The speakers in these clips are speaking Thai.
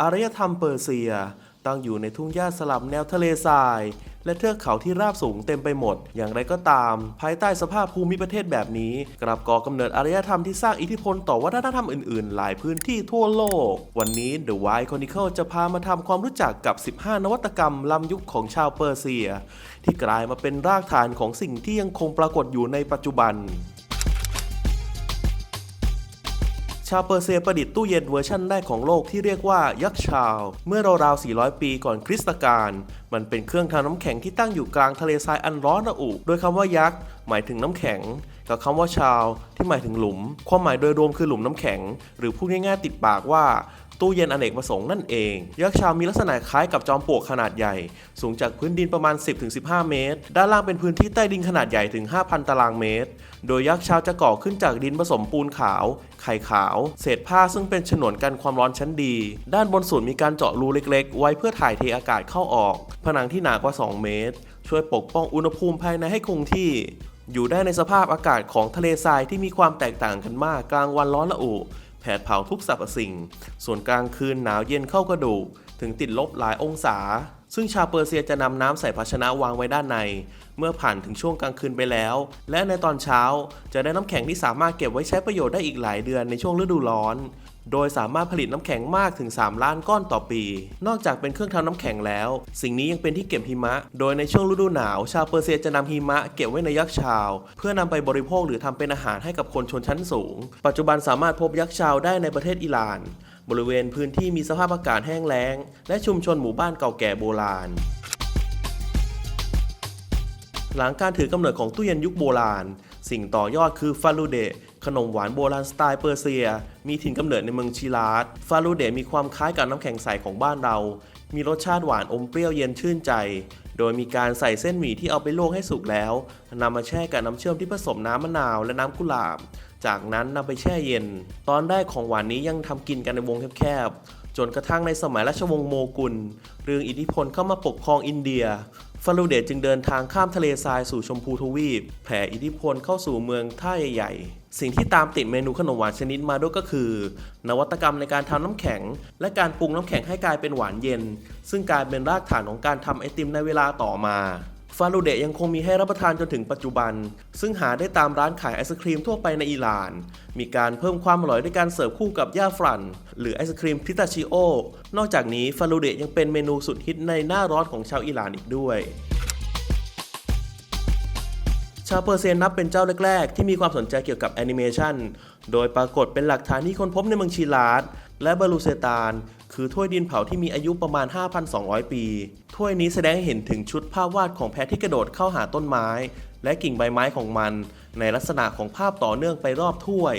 อารยธรรมเปอร์เซีย ตั้งอยู่ในทุ่งหญ้าสลับแนวทะเลทราย และเทือกเขาที่ราบสูงเต็มไปหมด อย่างไรก็ตาม ภายใต้สภาพภูมิประเทศแบบนี้ กลับก่อกำเนิดอารยธรรมที่สร้างอิทธิพลต่อวัฒนธรรมอื่นๆ หลายพื้นที่ทั่วโลก วันนี้ The White Chronicle จะพามาทำความรู้จักกับ 15 นวัตกรรมล้ำยุคของชาวเปอร์เซีย ที่กลายมาเป็นรากฐานของสิ่งที่ยังคงปรากฏอยู่ในปัจจุบันาวเปอร์เซียประดิษฐ์ตู้เย็นเวอร์ชั่นแรกของโลกที่เรียกว่ายักษ์ชาว เมื่อราวๆ400 ปีก่อนคริสตกาล มันเป็นเครื่องทำน้ำแข็งที่ตั้งอยู่กลางทะเลทรายอันร้อนระอุ โดยคำว่ายักษ์หมายถึงน้ำแข็ง กับคำว่าชาว ที่หมายถึงหลุม ความหมายโดยรวมคือหลุมน้ำแข็ง หรือพูดง่ายๆติดปากว่าตู้เย็นอเนกประสงค์นั่นเอง ยักษ์ชาวมีลักษณะคล้ายกับจอมปลวกขนาดใหญ่ สูงจากพื้นดินประมาณ 10-15 เมตร ด้านล่างเป็นพื้นที่ใต้ดินขนาดใหญ่ถึง 5,000 ตารางเมตร โดยยักษ์ชาวจะก่อขึ้นจากดินผสมปูนขาว ไข่ขาว เศษผ้าซึ่งเป็นฉนวนกันความร้อนชั้นดี ด้านบนสุดมีการเจาะรูเล็กๆ ไว้เพื่อถ่ายเทอากาศเข้าออกผนังที่หนากว่า 2 เมตร ช่วยปกป้องอุณหภูมิภายในให้คงที่ อยู่ได้ในสภาพอากาศของทะเลทรายที่มีความแตกต่างกันมากกลางวันร้อนระอุแผดเผาทุกสรรพสิ่ง ส่วนกลางคืนหนาวเย็นเข้ากระดูก ถึงติดลบหลายองศา ซึ่งชาวเปอร์เซียจะนำน้ำใส่ภาชนะวางไว้ด้านใน เมื่อผ่านถึงช่วงกลางคืนไปแล้ว และในตอนเช้าจะได้น้ำแข็งที่สามารถเก็บไว้ใช้ประโยชน์ได้อีกหลายเดือนในช่วงฤดูร้อน โดยสามารถผลิตน้ำแข็งมากถึง 3 ล้านก้อนต่อปี นอกจากเป็นเครื่องทำน้ำแข็งแล้ว สิ่งนี้ยังเป็นที่เก็บหิมะ โดยในช่วงฤดูหนาว ชาวเปอร์เซียจะนำหิมะเก็บไว้ในยักษ์ชาว เพื่อนำไปบริโภคหรือทำเป็นอาหารให้กับคนชนชั้นสูง ปัจจุบันสามารถพบยักษ์ชาวได้ในประเทศอิหร่าน บริเวณพื้นที่มีสภาพอากาศแห้งแล้ง และชุมชนหมู่บ้านเก่าแก่โบราณหลังการถือกำเนิดของตู้เย็นยุคโบราณ สิ่งต่อยอดคือฟาลูเด ขนมหวานโบราณสไตล์เปอร์เซีย มีถิ่นกำเนิดในเมืองชิลาดฟาลูเดมีความคล้ายกับน้ำแข็งใสของบ้านเรา มีรสชาติหวานอมเปรี้ยวเย็นชื่นใจ โดยมีการใส่เส้นหมี่ที่เอาไปลวกให้สุกแล้วนำมาแช่กับน้ำเชื่อมที่ผสมน้ำมะนาวและน้ำกุหลาบ จากนั้นนำไปแช่เย็น ตอนแรกของหวานนี้ยังทำกินกันในวงแคบๆจนกระทั่งในสมัยราชวงศ์โมกุล เรื่องอิทธิพลเข้ามาปกครองอินเดีย ฟารูเดตจึงเดินทางข้ามทะเลทรายสู่ชมพูทวีป แผ่อิทธิพลเข้าสู่เมืองท่าใหญ่ๆ สิ่งที่ตามติดเมนูขนมหวานชนิดมาด้วยก็คือ นวัตกรรมในการทำน้ำแข็ง และการปรุงน้ำแข็งให้กลายเป็นหวานเย็น ซึ่งกลายเป็นรากฐานของการทำไอติมในเวลาต่อมา ฟาลูเดะยังคงมีให้รับประทานจนถึงปัจจุบัน ซึ่งหาได้ตามร้านขายไอศครีมทั่วไปในอิหร่าน มีการเพิ่มความอร่อยด้วยการเสิร์ฟคู่กับย่าฟรันหรือไอศครีมพิตาชิโอ นอกจากนี้ฟาลูเดะยังเป็นเมนูสุดฮิตในหน้าร้อนของชาวอิหร่านอีกด้วยชาวเปอร์เซียนับเป็นเจ้าแรก ๆ ที่มีความสนใจเกี่ยวกับแอนิเมชัน โดยปรากฏเป็นหลักฐานที่ค้นพบในเมืองชิลาด และบาลูเซตาน คือถ้วยดินเผาที่มีอายุประมาณ 5,200 ปี ถ้วยนี้แสดงให้เห็นถึงชุดภาพวาดของแพะที่กระโดดเข้าหาต้นไม้ และกิ่งใบไม้ของมัน ในลักษณะของภาพต่อเนื่องไปรอบถ้วย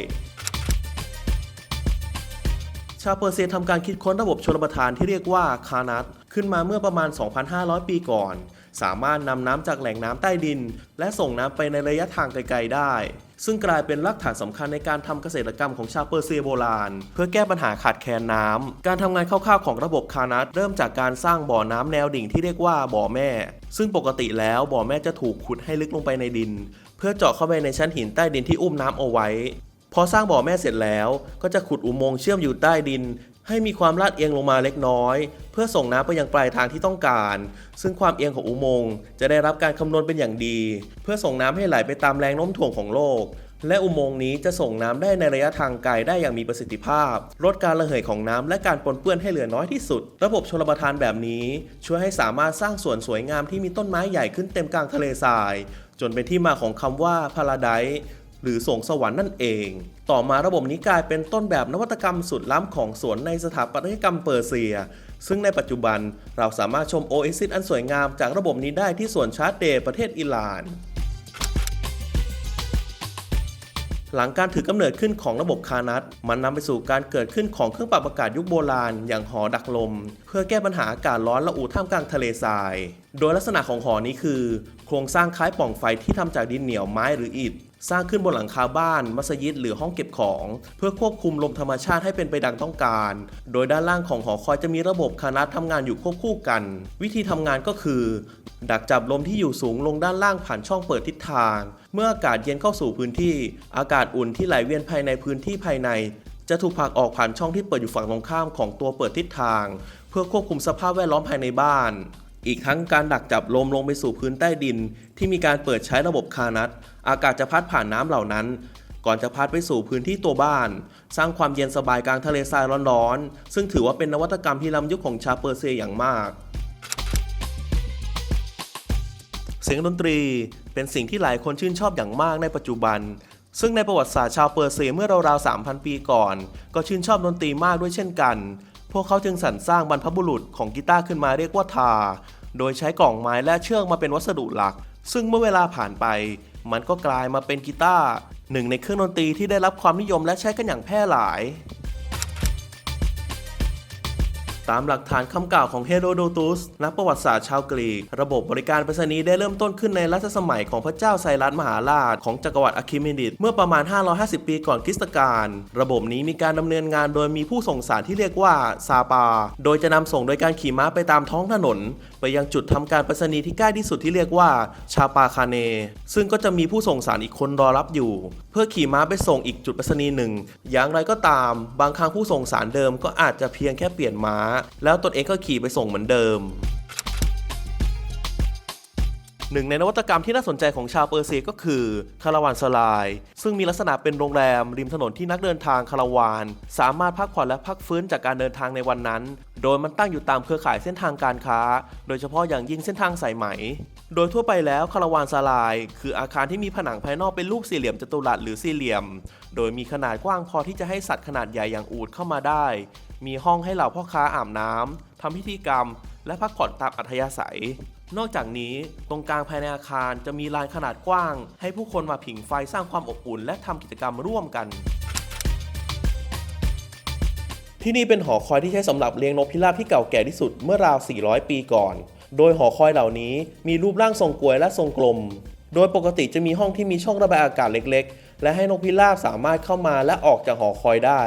ชาวเปอร์เซียทำการคิดค้นระบบชลประทานที่เรียกว่าคานัตขึ้นมาเมื่อประมาณ 2,500 ปีก่อน สามารถนำน้ำจากแหล่งน้ำใต้ดิน และส่งน้ำไปในระยะทางไกลๆได้ ซึ่งกลายเป็นรากฐานสำคัญในการทำเกษตรกรรมของชาวเปอร์เซียโบราณ เพื่อแก้ปัญหาขาดแคลนน้ำการทำงานคร่าวๆของระบบคานัตเริ่มจากการสร้างบ่อน้ำแนวดิ่งที่เรียกว่าบ่อแม่ ซึ่งปกติแล้วบ่อแม่จะถูกขุดให้ลึกลงไปในดิน เพื่อเจาะเข้าไปในชั้นหินใต้ดินที่อุ้มน้ำเอาไว้พอสร้างบ่อแม่เสร็จแล้ว ก็จะขุดอุโมงค์เชื่อมอยู่ใต้ดิน ให้มีความลาดเอียงลงมาเล็กน้อย เพื่อส่งน้ำไปยังปลายทางที่ต้องการ ซึ่งความเอียงของอุโมงค์จะได้รับการคำนวณเป็นอย่างดี เพื่อส่งน้ำให้ไหลไปตามแรงโน้มถ่วงของโลก และอุโมงค์นี้จะส่งน้ำได้ในระยะทางไกลได้อย่างมีประสิทธิภาพ ลดการระเหยของน้ำและการปนเปื้อนให้เหลือน้อยที่สุด ระบบชลประทานแบบนี้ ช่วยให้สามารถสร้างสวนสวยงามที่มีต้นไม้ใหญ่ขึ้นเต็มกลางทะเลทราย จนเป็นที่มาของคำว่าพาราไดหรือสวงสวรรค์นั่นเอง ต่อมาระบบนี้กลายเป็นต้นแบบนวัตกรรมสุดล้ำของสวนในสถาปัตยกรรมเปอร์เซีย ซึ่งในปัจจุบันเราสามารถชมโอเอซิสอันสวยงามจากระบบนี้ได้ที่สวนชาร์ตเดย์ประเทศอิหร่านหลังการถือกำเนิดขึ้นของระบบคานัตมันนำไปสู่การเกิดขึ้นของเครื่องปรับอากาศยุคโบราณ อย่างหอดักลม เพื่อแก้ปัญหาอากาศร้อนละอุท่ามกลางทะเลทราย โดยลักษณะของหอนี้คือ โครงสร้างคล้ายปล่องไฟที่ทำจากดินเหนียวไม้หรืออิฐ สร้างขึ้นบนหลังคาบ้าน มัสยิดหรือห้องเก็บของ เพื่อควบคุมลมธรรมชาติให้เป็นไปดังต้องการ โดยด้านล่างของหอคอยจะมีระบบคานัตทำงานอยู่ควบคู่กัน วิธีทำงานก็คือ ดักจับลมที่อยู่สูงลงด้านล่างผ่านช่องเปิดทิศทาง เมื่ออากาศเย็นเข้าสู่พื้นที่ อากาศอุ่นที่ไหลเวียนภายในพื้นที่ภายใน จะถูกผลักออกผ่านช่องที่เปิดอยู่ฝั่งตรงข้ามของตัวเปิดทิศทาง เพื่อควบคุมสภาพแวดล้อมภายในบ้าน อีกทั้งการดักจับลมลงไปสู่พื้นใต้ดิน ที่มีการเปิดใช้ระบบคานัตอากาศจะพัดผ่านน้ำเหล่านั้น ก่อนจะพัดไปสู่พื้นที่ตัวบ้าน สร้างความเย็นสบายกลางทะเลทรายร้อนๆ ซึ่งถือว่าเป็นนวัตกรรมที่ล้ำยุคของชาวเปอร์เซียอย่างมาก เสียงดนตรีเป็นสิ่งที่หลายคนชื่นชอบอย่างมากในปัจจุบัน ซึ่งในประวัติศาสตร์ชาวเปอร์เซียเมื่อราวๆ 3,000 ปีก่อน ก็ชื่นชอบดนตรีมากด้วยเช่นกันพวกเขาจึงสรรสร้างบรรพบุรุษของกีตาร์ขึ้นมาเรียกว่าทา โดยใช้กล่องไม้และเชือกมาเป็นวัสดุหลัก ซึ่งเมื่อเวลาผ่านไป มันก็กลายมาเป็นกีตาร์หนึ่งในเครื่องดนตรีที่ได้รับความนิยมและใช้กันอย่างแพร่หลาย ตามหลักฐานคำกล่าวของเฮโรโดตุสนักประวัติศาสตร์ชาวกรีก ระบบบริการไปรษณีย์ได้เริ่มต้นขึ้นในรัชสมัยของพระเจ้าไซรัสมหาราช ของจักรวรรดิอะคิเมนิดเมื่อประมาณ 550 ปีก่อนคริสตกาลระบบนี้มีการดำเนินงานโดยมีผู้ส่งสารที่เรียกว่าซาปา โดยจะนำส่งโดยการขี่ม้าไปตามท้องถนน ไปยังจุดทำการไปรษณีย์ที่ใกล้ที่สุดที่เรียกว่าชาปาคาเน ซึ่งก็จะมีผู้ส่งสารอีกคนรอรับอยู่ เพื่อขี่ม้าไปส่งอีกจุดไปรษณีย์หนึ่งอย่างไรก็ตาม บางครั้งผู้ส่งสารเดิมก็อาจจะเพียงแค่เปลี่ยนม้าแล้วตนเองก็ขี่ไปส่งเหมือนเดิมหนึ่งในนวัตกรรมที่น่าสนใจของชาวเปอร์เซียก็คือคาราวานสลาย ซึ่งมีลักษณะเป็นโรงแรมริมถนนที่นักเดินทางคาราวาน สามารถพักผ่อนและพักฟื้นจากการเดินทางในวันนั้น โดยมันตั้งอยู่ตามเครือข่ายเส้นทางการค้า โดยเฉพาะอย่างยิ่งเส้นทางสายไหม โดยทั่วไปแล้วคาราวานสลาย คืออาคารที่มีผนังภายนอกเป็นรูปสี่เหลี่ยมจัตุรัสหรือสี่เหลี่ยม โดยมีขนาดกว้างพอที่จะให้สัตว์ขนาดใหญ่อย่างอูฐเข้ามาได้ มีห้องให้เหล่าพ่อค้าอาบน้ำทำพิธีกรรม และพักผ่อนตามอัธยาศัย นอกจากนี้ตรงกลางภายในอาคารจะมีลานขนาดกว้าง ให้ผู้คนมาผิงไฟสร้างความอบอุ่น และทำกิจกรรมร่วมกัน ที่นี่เป็นหอคอยที่ใช้สำหรับเลี้ยงนกพิราบที่เก่าแก่ที่สุดเมื่อราว 400 ปีก่อน โดยหอคอยเหล่านี้มีรูปร่างทรงกลวยและทรงกลม โดยปกติจะมีห้องที่มีช่องระบายอากาศเล็ก ๆ และให้นกพิราบสามารถเข้ามาและออกจากหอคอยได้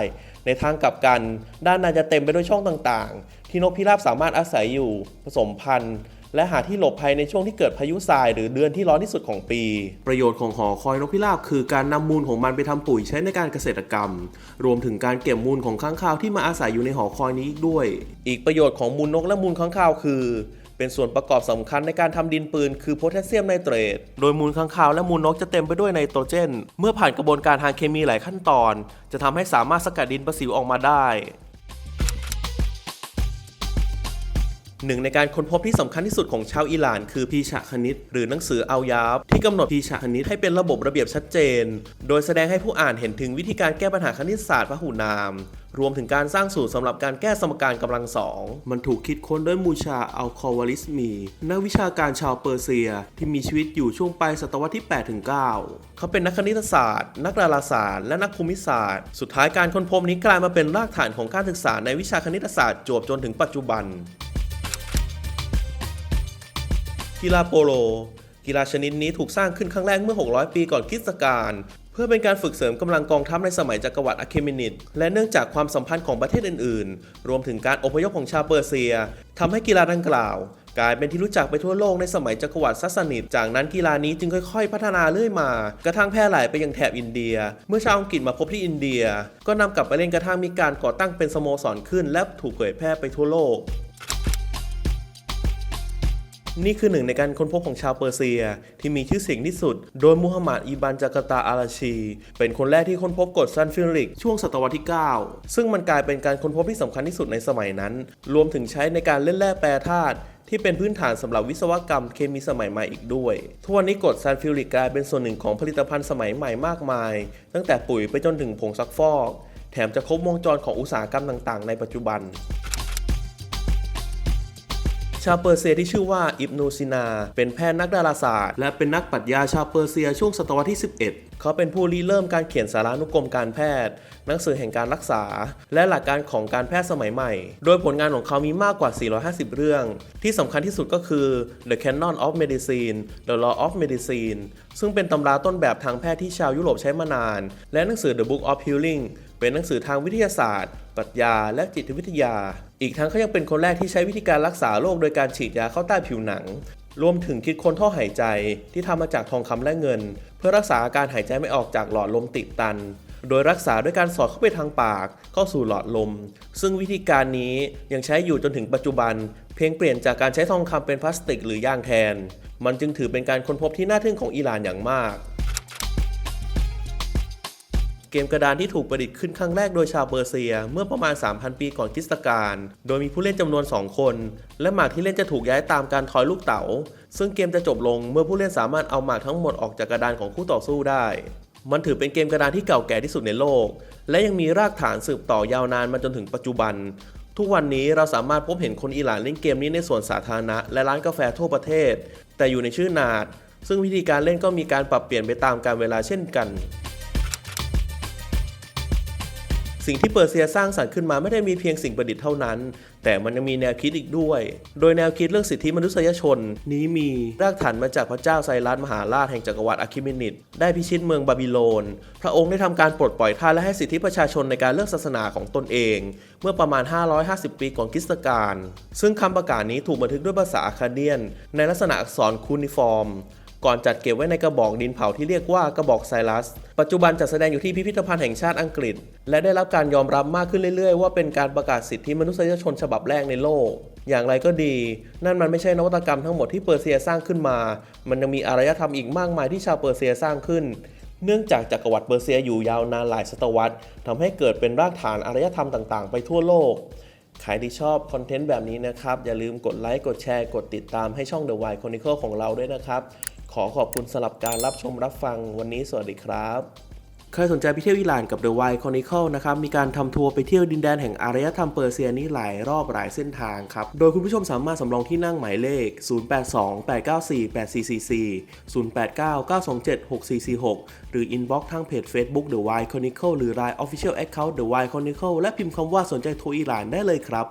ในทางกลับกัน ด้านในจะเต็มไปด้วยช่องต่างๆ ที่นกพิราบสามารถอาศัยอยู่ผสมพันธุ์ และหาที่หลบภัยในช่วงที่เกิดพายุทราย หรือเดือนที่ร้อนที่สุดของปี ประโยชน์ของหอคอยนกพิราบคือการนำมูลของมันไปทำปุ๋ยใช้ในการเกษตรกรรม รวมถึงการเก็บมูลของค้างคาวที่มาอาศัยอยู่ในหอคอยนี้อีกด้วย อีกประโยชน์ของมูลนกและมูลค้างคาวคือ เป็นส่วนประกอบสำคัญในการทำดินปืนคือโพแทสเซียมไนเตรต โดยมูลค้างคาวและมูลนกจะเต็มไปด้วยไนโตรเจน เมื่อผ่านกระบวนการทางเคมีหลายขั้นตอน จะทำให้สามารถสกัดดินประสิวออกมาได้ หนึ่งในการค้นพบที่สำคัญที่สุดของชาวอิหร่าน คือพีชะคณิต หรือหนังสือเอายาบที่กำหนดพีชะคณิตให้เป็นระบบระเบียบชัดเจน โดยแสดงให้ผู้อ่านเห็นถึงวิธีการแก้ปัญหาคณิตศาสตร์พหุนาม รวมถึงการสร้างสูตรสำหรับการแก้สมการกำลังสอง มันถูกคิดค้นโดยมูชาอัลคอวาลิสมีนักวิชาการชาวเปอร์เซีย ที่มีชีวิตอยู่ช่วงปลายศตวรรษที่8ถึง9เขาเป็นนักคณิตศาสตร์ นักดาราศาสตร์ และนักภูมิศาสตร์ สุดท้ายการค้นพบนี้กลายมาเป็นรากฐานของการศึกษาในวิชาคณิตศาสตร์จวบจนถึงปัจจุบัน กีฬาโปโล กีฬาชนิดนี้ถูกสร้างขึ้นครั้งแรกเมื่อ 600 ปีก่อนคริสตกาลเพื่อเป็นการฝึกเสริมกำลังกองทัพในสมัยจักรวรรดิอะเคเมนิดและเนื่องจากความสัมพันธ์ของประเทศอื่นๆ รวมถึงการอพยพของชาวเปอร์เซียทำให้กีฬาดังกล่าว กลายเป็นที่รู้จักไปทั่วโลกในสมัยจักรวรรดิซัสซานิดจากนั้นกีฬานี้จึงค่อยๆ พัฒนาเรื่อยมา กระทั่งแพร่หลายไปยังแถบอินเดีย เมื่อชาวอังกฤษมาพบที่อินเดีย ก็นำกลับไปเล่นกระทั่งมีการก่อตั้งเป็นสโมสรขึ้น และถูกเผยแพร่ไปทั่วโลก นี่คือหนึ่งในการค้นพบของชาวเปอร์เซีย ที่มีชื่อเสียงที่สุด โดยมูฮัมหมัดอิบันจากาตาอาราชี เป็นคนแรกที่ค้นพบกรดซัลฟิวริกช่วงศตวรรษที่ 9 ซึ่งมันกลายเป็นการค้นพบที่สำคัญที่สุดในสมัยนั้น รวมถึงใช้ในการเล่นแร่แปรธาตุที่เป็นพื้นฐานสำหรับวิศวกรรมเคมีสมัยใหม่อีกด้วย ทุกวันนี้กรดซัลฟิวริกกลายเป็นส่วนหนึ่งของผลิตภัณฑ์สมัยใหม่มากมาย ตั้งแต่ปุ๋ยไปจนถึงผงซักฟอก แถมจะครบวงจรของอุตสาหกรรมต่าง ๆ ในปัจจุบันาวเปอร์เซียที่ชื่อว่าอิบนูซินา เป็นแพทย์นักดาราศาสตร์ และเป็นนักปรัชญาชาวเปอร์เซียช่วงศตวรรษที่ 11 เขาเป็นผู้ริเริ่มการเขียนสารานุกรมการแพทย์ หนังสือแห่งการรักษา และหลักการของการแพทย์สมัยใหม่ โดยผลงานของเขามีมากกว่า 450 เรื่อง ที่สำคัญที่สุดก็คือ The Canon of Medicine The Law of Medicine ซึ่งเป็นตำราต้นแบบทางแพทย์ที่ชาวยุโรปใช้มานาน และหนังสือ The Book of Healing เป็นหนังสือทางวิทยาศาสตร์ ปรัชญา และจิตวิทยา อีกทั้งเขายังเป็นคนแรกที่ใช้วิธีการรักษาโรคโดยการฉีดยาเข้าใต้ผิวหนัง รวมถึงคิดค้นท่อหายใจที่ทำมาจากทองคำและเงิน เพื่อรักษาอาการหายใจไม่ออกจากหลอดลมติดตัน โดยรักษาด้วยการสอดเข้าไปทางปาก เข้าสู่หลอดลม ซึ่งวิธีการนี้ยังใช้อยู่จนถึงปัจจุบัน เพียงเปลี่ยนจากการใช้ทองคำเป็นพลาสติก หรือยางแทน มันจึงถือเป็นการค้นพบที่น่าทึ่งของอิหร่านอย่างมาก เกมกระดานที่ถูกประดิษฐ์ขึ้นครั้งแรกโดยชาวเปอร์เซีย เมื่อประมาณ 3,000 ปีก่อนคริสตกาล โดยมีผู้เล่นจำนวน 2 คน และหมากที่เล่นจะถูกย้ายตามการทอยลูกเต๋า ซึ่งเกมจะจบลงเมื่อผู้เล่นสามารถเอาหมากทั้งหมดออกจากกระดานของคู่ต่อสู้ได้ มันถือเป็นเกมกระดานที่เก่าแก่ที่สุดในโลก และยังมีรากฐานสืบต่อยาวนานมาจนถึงปัจจุบัน ทุกวันนี้เราสามารถพบเห็นคนอิหร่านเล่นเกมนี้ในสวนสาธารณะและร้านกาแฟทั่วประเทศ แต่อยู่ในชื่อนาดซึ่งวิธีการเล่นก็มีการปรับเปลี่ยนไปตามกาลเวลาเช่นกัน สิ่งที่เปอร์เซียสร้างสรรค์ขึ้นมาไม่ได้มีเพียงสิ่งประดิษฐ์เท่านั้น แต่มันยังมีแนวคิดอีกด้วย โดยแนวคิดเรื่องสิทธิมนุษยชน นี้มีรากฐานมาจากพระเจ้าไซรัสมหาราชแห่งจักรวรรดิอะคิเมนิดได้พิชิตเมืองบาบิโลน พระองค์ได้ทำการปลดปล่อยทาสและให้สิทธิประชาชนในการเลือกศาสนาของตนเอง เมื่อประมาณ 550 ปีก่อนคริสตกาลซึ่งคำประกาศนี้ถูกบันทึกด้วยภาษาอาคาเดียน ในลักษณะอักษรคูนิฟอร์ม ก่อนจัดเก็บไว้ในกระบอกดินเผาที่เรียกว่ากระบอกไซรัส ปัจจุบันจัดแสดงอยู่ที่พิพิธภัณฑ์แห่งชาติอังกฤษ และได้รับการยอมรับมากขึ้นเรื่อยๆ ว่าเป็นการประกาศสิทธิมนุษยชนฉบับแรกในโลก อย่างไรก็ดี นั่นมันไม่ใช่นวัตกรรมทั้งหมดที่เปอร์เซียสร้างขึ้นมา มันยังมีอารยธรรมอีกมากมายที่ชาวเปอร์เซียสร้างขึ้นเนื่องจากจักรวรรดิเปอร์เซียอยู่ยาวนานหลายศตวรรษทำให้เกิดเป็นรากฐานอารยธรรมต่างๆ ไปทั่วโลก ใครที่ชอบคอนเทนต์แบบนี้นะครับ อย่าลืมกดไลค์ กดแชร์ กดติดตามให้ช่อง The Wide Chronicle ของเราด้วยนะครับ ขอขอบคุณสำหรับการรับชมรับฟังวันนี้สวัสดีครับ ใครสนใจไปเที่ยวอิหร่านกับ The Wide Chronicle นะครับ มีการทำทัวร์ไปเที่ยวดินแดนแห่งอารยธรรมเปอร์เซียนี้หลายรอบหลายเส้นทางครับ โดยคุณผู้ชมสามารถสำรองที่นั่งหมายเลข 0828948444 089-927-6446 หรือ inbox ทางเพจ Facebook The Wide Chronicle หรือ Line Official Account The Wide Chronicle และพิมพ์คำว่าสนใจทัวร์อิหร่านได้เลยครับ